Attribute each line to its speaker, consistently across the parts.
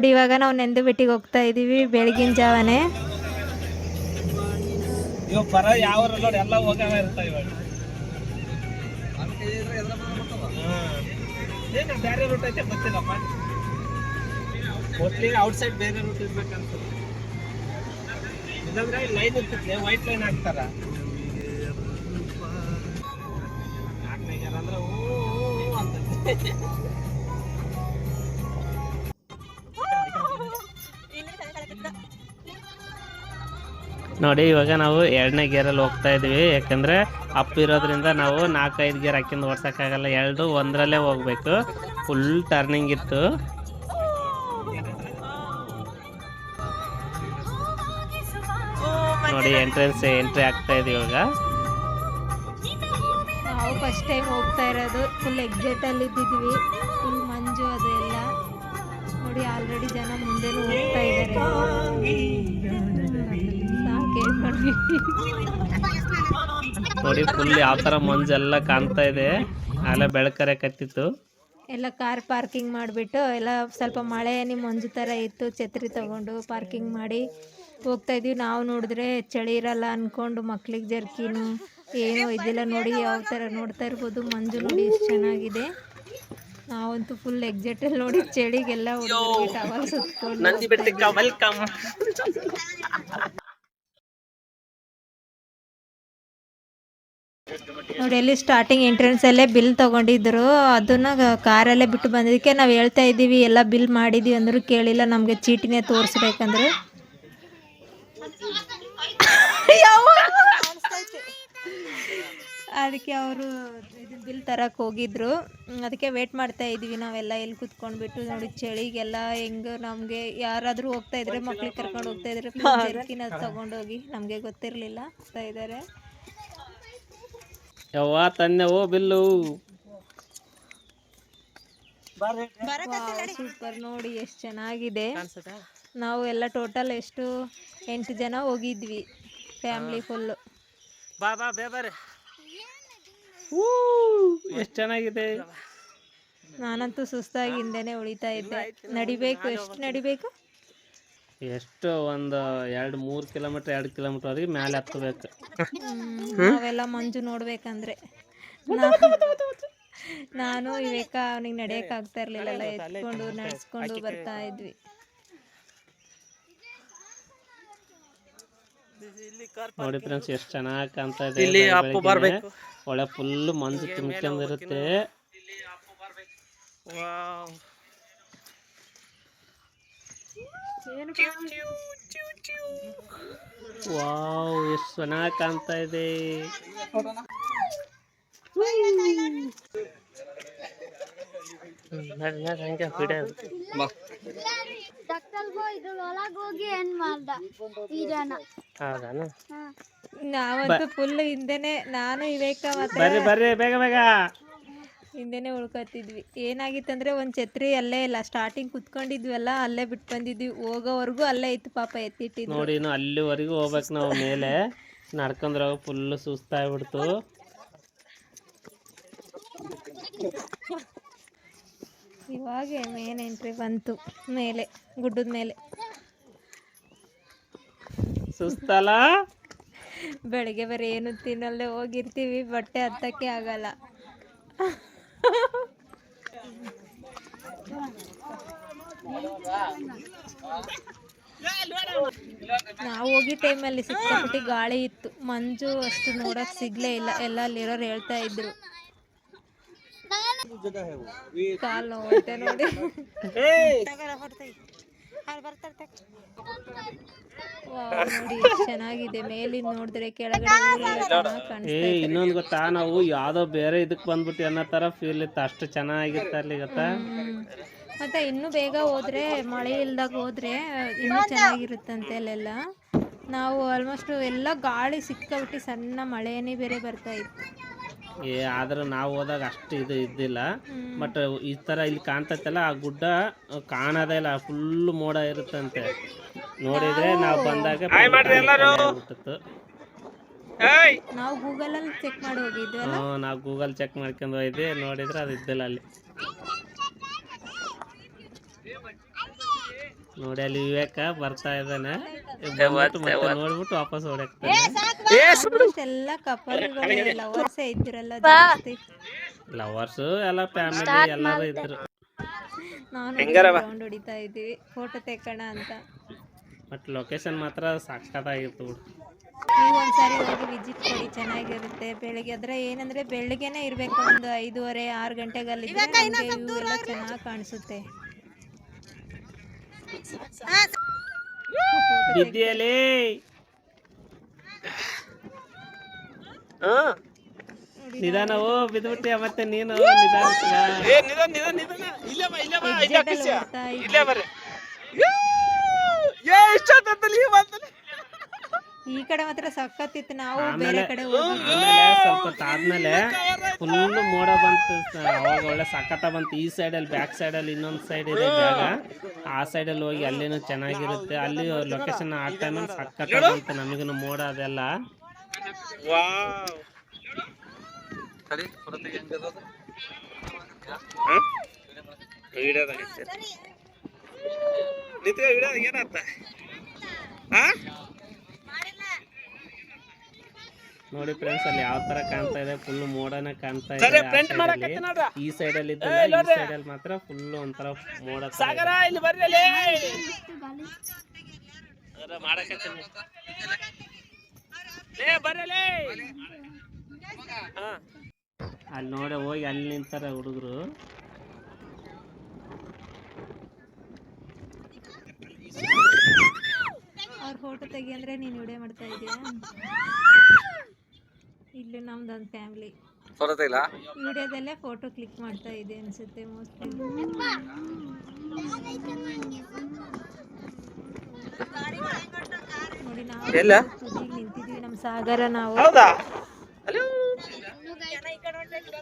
Speaker 1: ನೋಡಿ ಇವಾಗ ನಾವು ನೆಂದು ಬಿಟ್ಟಿಗೆ ಹೋಗ್ತಾ ಇದ್ದೀವಿ ಬೆಳಗಿನ ಜಾವನೆ
Speaker 2: ಔಟ್ಸೈಡ್ ಬೇರೆ ರೂಟ್ ಇಲ್ಲಾಂದ್ರೆ ಲೈನ್ ವೈಟ್ ಲೈನ್ ನೋಡಿ, ಇವಾಗ ನಾವು ಎರಡನೇ ಗೇರಲ್ಲಿ ಹೋಗ್ತಾ ಇದೀವಿ ಯಾಕಂದ್ರೆ ಅಪ್ಪ ಇರೋದ್ರಿಂದ ನಾವು ನಾಲ್ಕೈದು ಗೇರ್ ಹಾಕಿಂದು ಓಡ್ಸಕ್ಕಾಗಲ್ಲ. ಎರಡು, ಒಂದರಲ್ಲೇ ಹೋಗ್ಬೇಕು. ಫುಲ್ ಟರ್ನಿಂಗ್ ಇತ್ತು. ನೋಡಿ ಎಂಟ್ರೆನ್ಸ್ ಎಂಟ್ರಿ ಆಗ್ತಾ ಇದೆ ಇವಾಗ.
Speaker 1: ನಾವು ಫಸ್ಟ್ ಟೈಮ್ ಹೋಗ್ತಾ ಇರೋದು. ಫುಲ್ ಎಕ್ಸೈಟಲ್ಲಿ ಇದ್ದಿದ್ವಿ. ಫುಲ್ ಮಂಜು ಅದು ಎಲ್ಲ. ನೋಡಿ ಆಲ್ರೆಡಿ ಜನ ಮುಂದೆನೂ ಹೋಗ್ತಾ ಇದ್ದಾರೆ. ನೋಡಿ.
Speaker 2: ಫುಲ್ ಯಾವ ತರ ಮಂಜೆಲ್ಲ ಕಾಣ್ತಾ ಇದೆ. ಅಲ್ಲ ಬೆಳಕರೆ ಕತ್ತಿತ್ತು
Speaker 1: ಎಲ್ಲ ಕಾರ್ ಪಾರ್ಕಿಂಗ್ ಮಾಡಿಬಿಟ್ಟು ಎಲ್ಲ ಸ್ವಲ್ಪ ಮಳೆ ನಿಮ್ಮ ಮಂಜು ಥರ ಇತ್ತು ಛತ್ರಿ ತಗೊಂಡು ಪಾರ್ಕಿಂಗ್ ಮಾಡಿ ಹೋಗ್ತಾ ಇದ್ವಿ. ನಾವು ನೋಡಿದ್ರೆ ಚಳಿ ಇರಲ್ಲ ಅಂದ್ಕೊಂಡು ಮಕ್ಳಿಗೆ ಜರ್ಕಿನು ಏನೋ ಇದೆಲ್ಲ ನೋಡಿ ಯಾವ ಥರ ನೋಡ್ತಾ ಇರ್ಬೋದು. ಮಂಜು ನೋಡಿ ಎಷ್ಟು ಚೆನ್ನಾಗಿದೆ. ನಾವಂತೂ ಫುಲ್ ಎಕ್ಸೈಟಲ್ಲಿ ನೋಡಿ ಚಳಿಗೆಲ್ಲ ಟವಲ್ ಸುತ್ಕೊಂಡು ನೋಡಿ ಎಲ್ಲಿ ಸ್ಟಾರ್ಟಿಂಗ್ ಎಂಟ್ರೆನ್ಸಲ್ಲೇ ಬಿಲ್ ತೊಗೊಂಡಿದ್ರು. ಅದನ್ನ ಕಾರಲ್ಲೇ ಬಿಟ್ಟು ಬಂದಿದ್ದಕ್ಕೆ ನಾವು ಹೇಳ್ತಾ ಇದ್ದೀವಿ, ಎಲ್ಲ ಬಿಲ್ ಮಾಡಿದೀವಿ ಅಂದರೂ ಕೇಳಿಲ್ಲ, ನಮಗೆ ಚೀಟಿನೇ ತೋರಿಸ್ಬೇಕಂದ್ರೆ. ಅದಕ್ಕೆ ಅವರು ಬಿಲ್ ತರಕ್ಕೆ ಹೋಗಿದ್ರು. ಅದಕ್ಕೆ ವೇಟ್ ಮಾಡ್ತಾ ಇದ್ದೀವಿ ನಾವೆಲ್ಲ ಎಲ್ಲಿ ಕುತ್ಕೊಂಡ್ಬಿಟ್ಟು ನೋಡಿ, ಚಳಿಗೆಲ್ಲ ಹೆಂಗೆ ನಮಗೆ ಯಾರಾದರೂ ಹೋಗ್ತಾ ಇದ್ರೆ ಮಕ್ಳಿಗೆ ಕರ್ಕೊಂಡು ಹೋಗ್ತಾ ಇದ್ರೆ ಜರ್ಕಿನ ತಗೊಂಡೋಗಿ, ನಮಗೆ ಗೊತ್ತಿರಲಿಲ್ಲ ಹೋಗ್ತಾ
Speaker 2: ಯವ್ವ ಓ ಬಿಲ್ಲು.
Speaker 1: ಸೂಪರ್ ನೋಡಿ ಎಷ್ಟು ಚೆನ್ನಾಗಿದೆ. ನಾವು ಎಲ್ಲ ಟೋಟಲ್ ಎಷ್ಟು ಎಂಟು ಜನ ಹೋಗಿದ್ವಿ ಫ್ಯಾಮಿಲಿ ಫುಲ್ಲು.
Speaker 2: ಬಾ ಬಾ ಬೇ ಬಾರೆ ಎಷ್ಟು ಚೆನ್ನಾಗಿದೆ.
Speaker 1: ನಾನಂತೂ ಸುಸ್ತಾಗಿ ಹಿಂದೆನೆ ಉಳಿತಾ ಇದ್ದೆ. ನಡಿಬೇಕು ಎಷ್ಟು ನಡಿಬೇಕು?
Speaker 2: ಎಷ್ಟು ಒಂದು ಎರಡು ಮೂರು ಕಿಲೋಮೀಟ್ರ್ ಎರಡು ಕಿಲೋಮೀಟ್ರ್ವರೆಗೆ ಮೇಲೆ ಹತ್ತಬೇಕು.
Speaker 1: ನಾವೆಲ್ಲ ಮಂಜು ನೋಡ್ಬೇಕಂದ್ರೆ. ನಾನು ವಿವೇಕ ಅವನಿಗೆ ನಡೆಯಕ್ ಆಗ್ತಾ ಇರ್ಲಿಲ್ಲ ಎತ್ಕೊಂಡು ನಡ್ಸ್ಕೊಂಡು ಬರ್ತಾ ಇದ್ವಿ.
Speaker 2: ನೋಡಿ ಫ್ರೆಂಡ್ಸ್ ಎಷ್ಟು ಚೆನ್ನಾಗಿ ಕಾಣ್ತಾ ಇದೆ. ಒಳ್ಳೆ ಫುಲ್ ಮಂಜು ತುಂಬಿಕೊಂಡಿರುತ್ತೆ ವಾವ್ ಎಷ್ಟು ಚೆನ್ನಾಗಿ ಕಾಣ್ತಾ ಇದೆ. ಹಂಗೆ ಬಿಡೋದು
Speaker 3: ಇದ್ರ ಒಳಗ್ ಹೋಗಿ ಏನ್ ಮಾಡ್ದ? ಈ ಜನ
Speaker 2: ಹೌದಾನ
Speaker 1: ನಾವಂತೂ ಫುಲ್ ಹಿಂದೆನೆ ನಾನು ವಿವೇಕ ಮತ್ತೆ
Speaker 2: ಬರ್ರಿ ಬರ್ರಿ ಬೇಗ ಬೇಗ.
Speaker 1: ಹಿಂದೆನೆ ಉಳ್ಕೊತಿದ್ವಿ ಏನಾಗಿತ್ತಂದ್ರೆ ಒಂದು ಛತ್ರಿ ಅಲ್ಲೇ ಇಲ್ಲ ಸ್ಟಾರ್ಟಿಂಗ್ ಕುತ್ಕೊಂಡಿದ್ವಲ್ಲ ಅಲ್ಲೇ ಬಿಟ್ಟು ಬಂದಿದ್ವಿ. ಹೋಗೋವರೆಗೂ ಅಲ್ಲೇ ಇತ್ತು ಪಾಪ ಎತ್ತಿಟ್ಟಿದ್ವಿ
Speaker 2: ನೋಡಿ ಇನ್ನು ಅಲ್ಲಿವರೆಗೂ ಹೋಗ್ಬೇಕು ನಾವು ಮೇಲೆ. ನಡ್ಕೊಂಡ್ರೆ ಫುಲ್ ಸುಸ್ತಾಗ್ಬಿಡ್ತು.
Speaker 1: ಇವಾಗ ಮೇನ್ ಎಂಟ್ರಿ ಬಂತು ಮೇಲೆ ಗುಡ್ಡದ ಮೇಲೆ.
Speaker 2: ಸುಸ್ತಲ್ಲ
Speaker 1: ಬೆಳಿಗ್ಗೆ ಬರೀ ಏನು ತಿನ್ನಲ್ಲೇ ಹೋಗಿರ್ತೀವಿ ಬಟ್ಟೆ ಹತ್ತಕ್ಕೆ ಆಗಲ್ಲ. ನಾವು ಹೋಗಿ ಟೈಮಲ್ಲಿ ಸಿಕ್ಕಾಪಟ್ಟಿ ಗಾಳಿ ಇತ್ತು. ಮಂಜು ಅಷ್ಟು ನೋಡಕ್ ಸಿಗ್ಲೇ ಇಲ್ಲ. ಎಲ್ಲ ಅಲ್ಲಿರೋರು ಹೇಳ್ತಾ ಇದ್ರು. ಕಾಲ್ ನೋವುತ್ತೆ ನೋಡಿ. ನೋಡಿ ಚೆನ್ನಾಗಿದೆ. ಮೇಲಿನ ನೋಡಿದ್ರೆ ಕೆಳಗಡೆ
Speaker 2: ಏ ಇನ್ನೊಂದು ಗೊತ್ತಾ ನಾವು ಯಾವ್ದೋ ಬೇರೆ ಇದಕ್ ಬಂದ್ಬಿಟ್ಟು ಅನ್ನೋ ತರ ಫೀಲ್ ಇತ್ತು. ಅಷ್ಟು ಚೆನ್ನಾಗಿತ್ತು ಅಲ್ಲಿ ಗೊತ್ತಾ?
Speaker 1: ಮತ್ತೆ ಇನ್ನು ಬೇಗ ಹೋದ್ರೆ ಮಳೆ ಇಲ್ದಾಗ ಹೋದ್ರೆ ಇನ್ನೂ ಚೆನ್ನಾಗಿರುತ್ತಂತೆ ಅಲ್ಲೆಲ್ಲ. ನಾವು ಆಲ್ಮೋಸ್ಟ್ ಎಲ್ಲ ಗಾಳಿ ಸಿಕ್ಕಾಬಿಟ್ಟು ಸಣ್ಣ ಮಳೆನೇ ಬೇರೆ ಬರ್ತಾ ಇತ್ತು.
Speaker 2: ಏ ಆದ್ರೆ ನಾವು ಹೋದಾಗ ಅಷ್ಟು ಇದು ಇದ್ದಿಲ್ಲ. ಬಟ್ ಈ ತರ ಇಲ್ಲಿ ಕಾಣ್ತೈತಲ್ಲ ಆ ಗುಡ್ಡ ಕಾಣೋದೇ ಇಲ್ಲ ಫುಲ್ ಮೋಡ ಇರುತ್ತಂತೆ. ನೋಡಿದ್ರೆ ನಾವು ಬಂದಾಗ.
Speaker 1: ನಾವು ಗೂಗಲಲ್ಲಿ ಚೆಕ್ ಮಾಡಿ
Speaker 2: ನಾವು ಗೂಗಲ್ ಚೆಕ್ ಮಾಡ್ಕೊಂಡು ಹೋಗಿದ್ದೆ ನೋಡಿದ್ರೆ ಅದು ಇದ್ದಿಲ್ಲ ಅಲ್ಲಿ. ನೋಡಿ ಅಲ್ಲಿ ವಿವೇಕ ಬರ್ತಾ ಇದ್ದಾನೆ. ನೋಡ್ಬಿಟ್ಟು ವಾಪಸ್ ಓಡಾಕ್ತಾನೆ
Speaker 1: ಎಲ್ಲ ಕಪಲ್ಗಳು ಲವರ್ಸ್ ಇದ್ರಲ್ಲ ಜಾಸ್ತಿ.
Speaker 2: ಲವರ್ಸು ಎಲ್ಲ ಫ್ಯಾಮಿಲಿ ಎಲ್ಲರೂ ಇದ್ರು.
Speaker 1: ನಾನು ರೌಂಡ್ ಹೊಡಿತಾ ಇದ್ದೀವಿ. ಫೋಟೋ ತೆಕ್ಕೋಣ ಅಂತ.
Speaker 2: ಬಟ್ ಲೊಕೇಶನ್ ಮಾತ್ರ ಸಾಕಾಗಿತ್ತು
Speaker 1: ನೀವು ಒಂದ್ಸಾರಿ ಹೋಗಿ ವಿಜಿಟ್ ಕೊಡಿ ಚೆನ್ನಾಗಿರುತ್ತೆ. ಬೆಳಿಗ್ಗೆ ಆದ್ರೆ ಏನಂದ್ರೆ ಬೆಳಿಗ್ಗೆನೆ ಇರ್ಬೇಕು ಒಂದು ಐದೂವರೆ ಆರು ಗಂಟೆಗಲ್ಲಿ ಎಲ್ಲ ಚೆನ್ನಾಗಿ ಕಾಣಿಸುತ್ತೆ.
Speaker 2: ಬಿದ್ದಿಯಲ್ಲಿ ನಿಧಾನ ಓ ಬಿದ್ಬಿಟ್ಟೆ ಮತ್ತೆ ನೀನು?
Speaker 1: ಹೆಜ್ಜೆದಲ್ಲಿ ಓಡ್ತಾ ಇದ್ವಿ. ಈ ಕಡೆ ಮಾತ್ರ ಸಖತ್ತಿತ್ತು. ನಾವು ಬೇರೆ ಕಡೆ ಹೋಗಿ
Speaker 2: ಆಮೇಲೆ ಸ್ವಲ್ಪ ಆದ್ಮೇಲೆ ಫುಲ್ ಮೋಡ ಬಂತು. ಅವಾಗ ಒಳ್ಳೆ ಸಖತ್ತ ಬಂತು. ಈ ಸೈಡಲ್ಲಿ ಬ್ಯಾಕ್ ಸೈಡಲ್ಲಿ ಇನ್ನೊಂದು ಸೈಡ್ ಇದೆ ಜಾಗ. ಆ ಸೈಡಲ್ಲಿ ಹೋಗಿ ಅಲ್ಲಿನೂ ಚೆನ್ನಾಗಿರುತ್ತೆ. ಅಲ್ಲಿ ಲೊಕೇಶನ್ ಆ ಟೈಮಲ್ಲಿ ಸಖತ್ತ ಬಂತು. ನಮಗೂ ಮೋಡ ಅದೆಲ್ಲ. ನೋಡಿ ಫ್ರೆಂಡ್ಸ್ ಅಲ್ಲಿ ಯಾವ ತರ ಕಾಣ್ತಾ ಇದೆ ಫುಲ್ ಮೋಡನ ಕಾಣ್ತಾ ಇದೆ. ಈ ಸೈಡ್ ಅಲ್ಲಿ ಇದ್ದಲ್ಲ ಈ ಸೈಡ್ ಅಲ್ಲಿ ಮಾತ್ರ ಫುಲ್ ಒಂಥರ ಮೋಡ. ಅದ್ರ ಮಾಡಕತ್ತೀನಿ. ಹಾ. ಅಲ್ಲಿ ನೋಡಿ ಹೋಗಿ ಅಲ್ಲಿ ನಿಂತಾರ ಹುಡುಗರು
Speaker 1: ಅವ್ರ ಫೋಟೋ ತೆಗಿಯಂದ್ರೆ ನೀನ್ ನೀನು ವಿಡಿಯೋ ಮಾಡ್ತಾ ಇದೀಯಾ ಇಲ್ಲಿ ಒಂದು ಫ್ಯಾಮಿಲಿ ವಿಡಿಯೋದಲ್ಲೇ ಫೋಟೋ ಕ್ಲಿಕ್ ಮಾಡ್ತಾ ಇದೆ ಅನ್ಸುತ್ತೆ ಮೋಸ್ಟ್ಲಿ ನೋಡಿ ನಾವು ಎಲ್ಲ? ನಿಂತಿದೀವಿ ನಮ್ಮ ಸಾಗರ ನಾವು.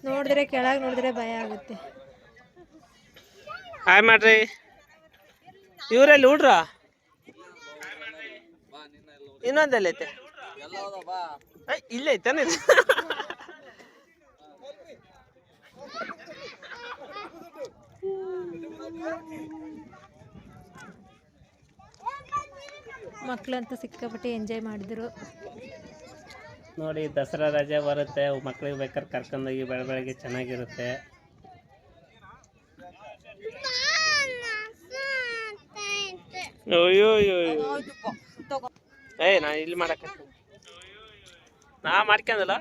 Speaker 1: ನೋಡಿದ್ರೆ ಕೆಳಗೆ ನೋಡಿದ್ರೆ ಭಯ ಆಗುತ್ತೆ.
Speaker 2: ಹಾಯ್ ಮಾಡ್ರಿ ಇವರಲ್ಲಿ ಹುಡ್ರ? ಇನ್ನೊಂದಲ್ಲೈತೆ ಇಲ್ಲೇ ಐತಾನೆ
Speaker 1: ಮಕ್ಕಳಂತೂ ಸಿಕ್ಕಾಪಟ್ಟೆ ಎಂಜಾಯ್ ಮಾಡಿದ್ರು.
Speaker 2: ನೋಡಿ ದಸರಾ ರಜೆ ಬರುತ್ತೆ. ಮಕ್ಳಿಗೆ ಬೇಕಾದ್ರೆ ಕರ್ಕೊಂಡೋಗಿ ಬೆಳ ಬೆಳಗ್ಗೆ ಚೆನ್ನಾಗಿರುತ್ತೆ. ಅಯ್ಯೋ ಏ ನಾ ಇಲ್ಲಿ ಮಾಡಕ ನಾ ಮಾಡ್ಕೊಂಡಲ್ಲ.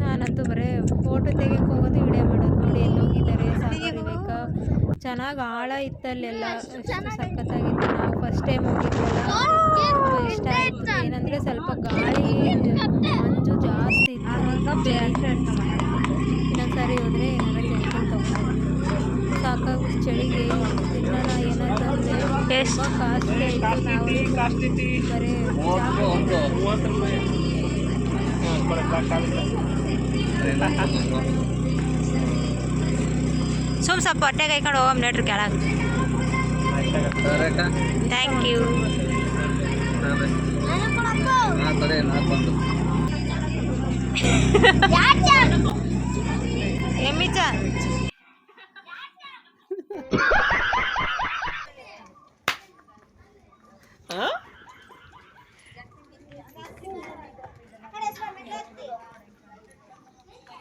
Speaker 1: ನಾನಂತೂ ಬರೀ ಫೋಟೋ ತೆಗಿಯಕ್ಕೆ ಹೋಗೋದು ವಿಡಿಯೋ ಮಾಡೋದು ನೋಡಿ ಎಲ್ಲಿ ಹೋಗಿದ್ದಾರೆ ಚೆನ್ನಾಗಿ ಆಳ ಇತ್ತಲ್ಲೆಲ್ಲ ಎಷ್ಟು ಸಖತ್ತಾಗಿತ್ತು ನಾವು ಫಸ್ಟ್ ಟೈಮ್ ಹೋಗಿದ್ವಲ್ಲ. ಇಷ್ಟ ಆಯಿತು. ಏನಂದರೆ ಸ್ವಲ್ಪ ಗಾಳಿ ಮಂಜು ಜಾಸ್ತಿ ಇತ್ತು. ಇನ್ನೊಂದು ಸಾರಿ ಹೋದರೆ ಏನಾರ ಚಳಿಗೆ ಕಾಸ್ಟ್ಲಿ ಆಯಿತು ನಾವು. ಬರೀ ಸುಮ್ ಸ್ವಲ್ಪ ಹೊಟ್ಟೆ ಕೈಕೊಂಡು ಹೋಗಮ್ ನೋಡ್ರಿ ಕೆಳಗೆ. ಥ್ಯಾಂಕ್ ಯು ಎಮ್ಮಿಚ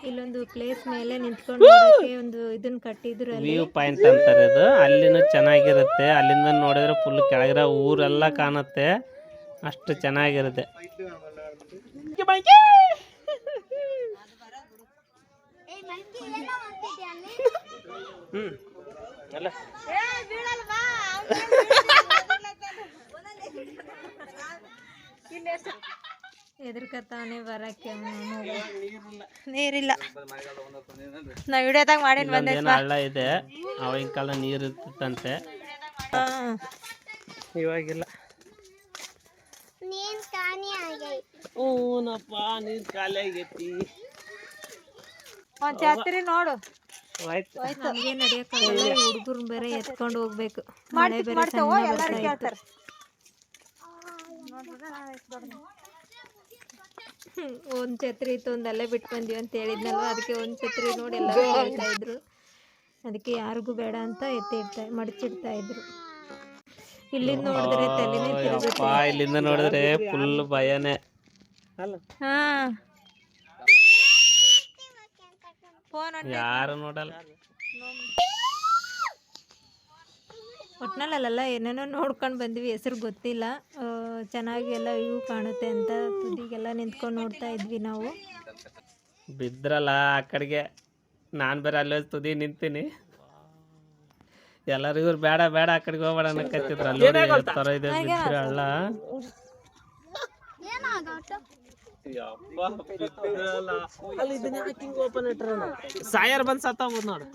Speaker 1: ಇಲ್ಲೊಂದು ಪ್ಲೇಸ್ ಮೇಲೆ ನಿಂತ್ಕೊಂಡು ನೋಡಕ್ಕೆ ಒಂದು ಇದನ್ನ ಕಟ್ಟಿದ್ರು ಅಲ್ಲಿ.
Speaker 2: ವ್ಯೂ ಪಾಯಿಂಟ್ ಅಂತಾರೆ ಅದು. ಅಲ್ಲಿನ ಚೆನ್ನಾಗಿರುತ್ತೆ. ಅಲ್ಲಿಂದ ನೋಡಿದ್ರೆ ಫುಲ್ ಕೆಳಗಿರೋ ಊರೆಲ್ಲ ಕಾಣುತ್ತೆ. ಅಷ್ಟು ಚೆನ್ನಾಗಿರುತ್ತೆ. ಹ್ಮ್. ಅಲ್ಲ.
Speaker 1: ಎದುರ್ಕತಾನೆ ಬರಕ್ಕೆ ನೀರಿಲ್ಲ ನಾವು ವಿಡಿಯೋದಾಗ ಮಾಡಿ
Speaker 2: ಬಂದೆ ಹಳ್ಳ ಇದೆ. ಅವಾಗಿನ ಕಾಲ ನೀರು ಇರ್ತಿತ್ತಂತೆ ಇವಾಗಿಲ್ಲ.
Speaker 3: ನೀನ್ ಕಾಣಿ ಆಗೈತಿ
Speaker 2: ಹ್ಞೂನಪ್ಪ ನೀರು ಖಾಲಿ ಆಗೈತಿ.
Speaker 1: ಒಂದ್ ಛತ್ರಿ ನೋಡು.
Speaker 2: ಆಯ್ತು
Speaker 1: ನಮಗೆ ನಡೆಯಕ್ಕಾಗಲ್ಲ. ಹುಡುಗರು ಬೇರೆ ಎತ್ಕೊಂಡು ಹೋಗ್ಬೇಕು. ಮಳೆ ಬೇರೆ ಸಣ್ಣ ಬರ್ತಾ ಇತ್ತು ಒಂದು ಛತ್ರಿ ಇತ್ತು ಒಂದು ಅಲ್ಲೇ ಬಿಟ್ಟು ಬಂದ್ವಿ ಅಂತ ಹೇಳಿದ್ನಲ್ಲ ಅದಕ್ಕೆ ಒಂದು ಛತ್ರಿ ನೋಡಿ ಎಲ್ಲ ಹೇಳ್ತಾ ಇದ್ರು. ಅದಕ್ಕೆ ಯಾರಿಗೂ ಬೇಡ ಅಂತ ಎತ್ತಿ ಇಡ್ತಾ ಮಡಚಿಡ್ತಾ ಇದ್ರು. ಇಲ್ಲಿಂದ ನೋಡಿದ್ರೆ ತಲೆನೇ ತಿರುಗುತ್ತೆ.
Speaker 2: ಇಲ್ಲಿಂದ ನೋಡಿದ್ರೆ ಫುಲ್ ಭಯನೇ.
Speaker 1: ಹಾ. ಫೋನ್
Speaker 2: ಯಾರು ನೋಡಲ್ಲ.
Speaker 1: ಒಟ್ನಲ್ಲಿ ಅಲ್ಲೆಲ್ಲ ಏನೇನೋ ನೋಡ್ಕೊಂಡು ಬಂದ್ವಿ. ಹೆಸರು ಗೊತ್ತಿಲ್ಲ. ಚೆನ್ನಾಗಿ ಎಲ್ಲ ವ್ಯೂ ಕಾಣುತ್ತೆ ಅಂತ ತುದಿಗೆಲ್ಲ ನಿಂತ್ಕೊಂಡು ನೋಡ್ತಾ ಇದ್ವಿ ನಾವು.
Speaker 2: ಬಿದ್ರಲ್ಲ ಆ ಕಡೆಗೆ. ನಾನು ಬೇರೆ ಅಲ್ಲೇ ತುದಿ ನಿಂತೀನಿ. ಎಲ್ಲರಿಗೂ ಇವ್ರು ಬೇಡ ಬೇಡ ಆ ಕಡೆಗೆ ಹೋಗ್ಬೇಡ ಅನ್ನಕತ್ತಿದ್ರು. ಅಲ್ಲಿ ಥರ ಇದೆ ಬಿದ್ರೆ ಹಳ್ಳ
Speaker 3: ಏನಾಗತ್ತ
Speaker 2: ಸಾಯರ್ ಬಂದ್ ಸತ್ತೋಗ್ಬೋದು ನೋಡು.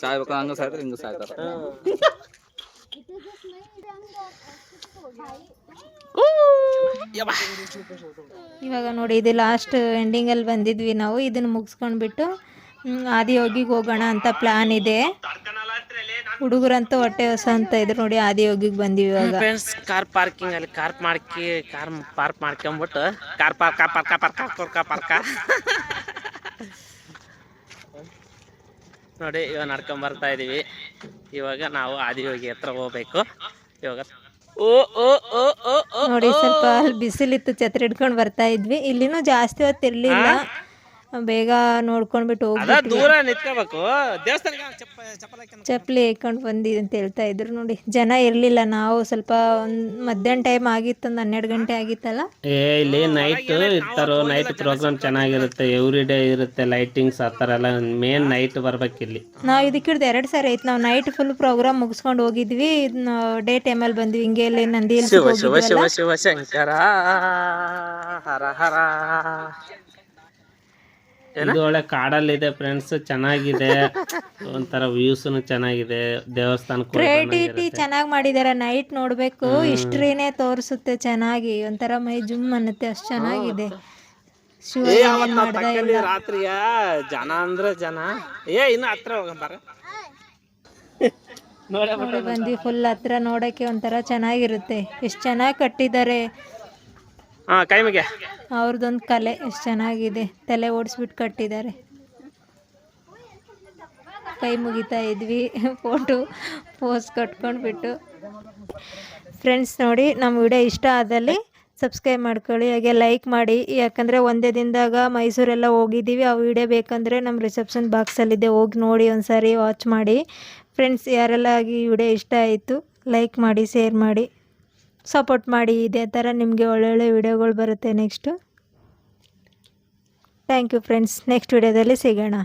Speaker 4: ಸಾಯ್ಬೇಕು ಹಂಗ ಸಾಯ್ತಾರೆ ಹಿಂಗ ಸಾಯ್ತಾರ.
Speaker 1: ಇವಾಗ ನೋಡಿ ಇದು ಲಾಸ್ಟ್ ಎಂಡಿಂಗಲ್ಲಿ ಬಂದಿದ್ವಿ ನಾವು. ಇದನ್ನು ಮುಗಿಸ್ಕೊಂಡ್ಬಿಟ್ಟು ಆದಿ ಆದಿಯೋಗಿಗೆ ಹೋಗೋಣ ಅಂತ ಪ್ಲಾನ್ ಇದೆ. ಹುಡುಗರಂತೂ ಹೊಟ್ಟೆ ಹೊಸ ಅಂತ ಇದ್ರು ನೋಡಿ ಆದಿಯೋಗಿಗೆ ಬಂದಿವಿ ಇವಾಗ.
Speaker 2: ಫ್ರೆಂಡ್ಸ್ ಕಾರ್ ಪಾರ್ಕಿಂಗ್ ಅಲ್ಲಿ ಕಾರ್ ಮಾಡ್ಕಿ car park ಮಾಡ್ಕೊಂಬಿಟ್ಟು car park park park park park ನೋಡಿ ಇವಾಗ ನಡ್ಕೊಂಡ್ ಬರ್ತಾ ಇದೀವಿ. ಇವಾಗ ನಾವು ಆದಿಯೋಗಿ ಹತ್ರ ಹೋಗ್ಬೇಕು. ಇವಾಗ ಓ ಓ ಓ ಓ ಓ
Speaker 1: ನೋಡಿ ಸ್ವಲ್ಪ ಅಲ್ಲಿ ಬಿಸಿಲಿತ್ತು ಛತ್ರಿ ಹಿಡ್ಕೊಂಡು ಬರ್ತಾ ಇದ್ವಿ. ಇಲ್ಲಿನೂ ಜಾಸ್ತಿ ಹೊತ್ತು ಇರಲಿಲ್ಲ. ಬೇಗ ನೋಡ್ಕೊಂಡ್ಬಿಟ್ಟು
Speaker 2: ಅದ ದೂರ ನಿಂತ್ಕೋಬೇಕು ದೇವಸ್ಥಾನಕ್ಕೆ ಚಪ್ಪಲ್ ಹಾಕ್ಯಂಡ್
Speaker 1: ಚಪ್ಪಲಿ ಹಾಕೊಂಡು ಬಂದಿ ಅಂತ ಹೇಳ್ತಾ ಇದ್ರು ನೋಡಿ ಜನ ಇರಲಿಲ್ಲ ನಾವು ಸ್ವಲ್ಪ ಒಂದು ಮಧ್ಯಾಹ್ನ ಟೈಮ್ ಆಗಿತ್ತು ಒಂದು ಹನ್ನೆರಡು ಗಂಟೆ ಆಗಿತ್ತಲ್ಲ
Speaker 2: ಏ ಇಲ್ಲಿ ನೈಟ್ ಇರ್ತಾರೋ ನೈಟ್ ಪ್ರೋಗ್ರಾಮ್ ಚೆನ್ನಾಗಿರುತ್ತೆ ಎವ್ರಿ ಡೇ ಇರುತ್ತೆ ಲೈಟಿಂಗ್ಸ್ ಆ ಥರ ಎಲ್ಲ ಮೇನ್ ನೈಟ್ ಬರ್ಬೇಕಿಲ್ಲಿ
Speaker 1: ನಾವು ಇದಕ್ಕೆ ಹಿಡ್ದು ಎರಡು ಸಾರಿ ಆಯ್ತು ನಾವು ನೈಟ್ ಫುಲ್ ಪ್ರೋಗ್ರಾಮ್ ಮುಗಿಸ್ಕೊಂಡು ಹೋಗಿದ್ವಿ ಡೇ ಟೈಮಲ್ಲಿ ಬಂದ್ವಿ ಹಿಂಗೆ ಇಲ್ಲಿ ನಂದಿ ಹಿಲ್ಸ್
Speaker 2: ಶಿವ ಶಿವ
Speaker 1: ಹೋಗಿದ್ವಲ್ಲ.
Speaker 2: ಶಿವ ಶಿವ ಶಂಕರ ಹರ ಹರ ಇದು ಒಳ್ಳೆ ಕಾಡಲ್ಲಿದೆ ಫ್ರೆಂಡ್ಸ್ ಚೆನ್ನಾಗಿದೆ. ಒಂಥರ ವ್ಯೂಸ್ ಚೆನ್ನಾಗಿದೆ. ದೇವಸ್ಥಾನ ಕೂಡ
Speaker 1: ಕ್ರಿಯೇಟಿವಿಟಿ ಚೆನ್ನಾಗಿ ಮಾಡಿದ್ದಾರೆ ನೈಟ್ ನೋಡ್ಬೇಕು. ಹಿಸ್ಟ್ರಿನೇ ತೋರಿಸುತ್ತೆ ಚೆನ್ನಾಗಿ. ಒಂಥರ ಮೈ ಜುಮ್ ಅನ್ನತ್ತೆ ಅಷ್ಟು ಚೆನ್ನಾಗಿದೆ.
Speaker 2: ರಾತ್ರಿಯ ಜನ ಅಂದ್ರೆ ಜನ. ಏ ಇನ್ನು ಹತ್ರ ಹೋಗಂಬಾರ ನೋಡ
Speaker 1: ನೋಡಿ ಬಂದಿ ಫುಲ್ ಹತ್ರ ನೋಡಕ್ಕೆ ಒಂಥರ ಚೆನ್ನಾಗಿರುತ್ತೆ. ಎಷ್ಟು ಚೆನ್ನಾಗಿ ಕಟ್ಟಿದ್ದಾರೆ
Speaker 2: ಹಾ
Speaker 1: ಅವ್ರದ್ದೊಂದು ಕಲೆ, ಎಷ್ಟು ಚೆನ್ನಾಗಿದೆ. ತಲೆ ಓಡಿಸ್ಬಿಟ್ಟು ಕಟ್ಟಿದ್ದಾರೆ. ಕೈ ಮುಗಿತಾ ಇದ್ವಿ. Photo, pose ಕಟ್ಕೊಂಡ್ಬಿಟ್ಟು. ಫ್ರೆಂಡ್ಸ್ ನೋಡಿ, ನಮ್ಮ ವಿಡಿಯೋ ಇಷ್ಟ ಆದಲ್ಲಿ ಸಬ್ಸ್ಕ್ರೈಬ್ ಮಾಡ್ಕೊಳ್ಳಿ. ಹಾಗೆ ಲೈಕ್ ಮಾಡಿ. ಯಾಕಂದರೆ ಒಂದೇ ದಿನದಾಗ ಮೈಸೂರೆಲ್ಲ ಹೋಗಿದ್ದೀವಿ. ಆ ವಿಡಿಯೋ ಬೇಕಂದರೆ ನಮ್ಮ ರಿಸೆಪ್ಷನ್ ಬಾಕ್ಸಲ್ಲಿದೆ ಹೋಗಿ ನೋಡಿ ಒಂದು ಸಾರಿ ವಾಚ್ ಮಾಡಿ. ಫ್ರೆಂಡ್ಸ್ ಯಾರೆಲ್ಲ ಆಗಿ ವಿಡಿಯೋ ಇಷ್ಟ ಆಯಿತು ಲೈಕ್ ಮಾಡಿ ಶೇರ್ ಮಾಡಿ. ಸಪೋರ್ಟ್ ಮಾಡಿ, ಇದೇ ಥರ ನಿಮಗೆ ಒಳ್ಳೊಳ್ಳೆ ವಿಡಿಯೋಗಳು ಬರುತ್ತೆ next. Thank you friends next ವಿಡಿಯೋದಲ್ಲಿ ಸಿಗೋಣ.